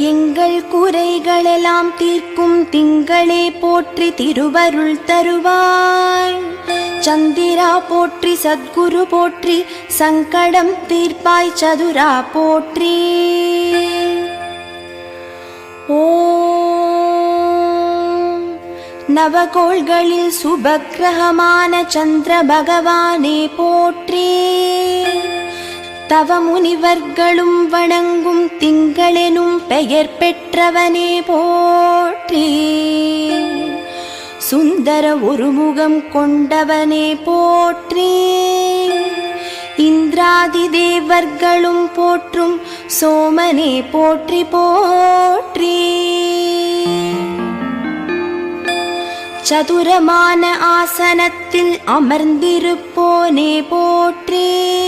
எங்கள் குறைகளெல்லாம் தீர்க்கும் திங்களே போற்றி திருவருள் தருவாய். சந்திரா போற்றி சத்குரு போற்றி சங்கடம் தீர்ப்பாய் சதுரா போற்றி. ஓம். நவகோள்களில் சுபக்கிரகமான சந்திர பகவானே போற்றி. தவ முனிவர்களும் வணங்கும் திங்களெனும் பெயர் பெற்றவனே போற்றி. சுந்தர ஒருமுகம் கொண்டவனே போற்றி. இந்திராதி தேவர்களும் போற்றும் சோமனே போற்றி போற்றி. சதுரமான ஆசனத்தில் அமர்ந்திருப்போனே போற்றே.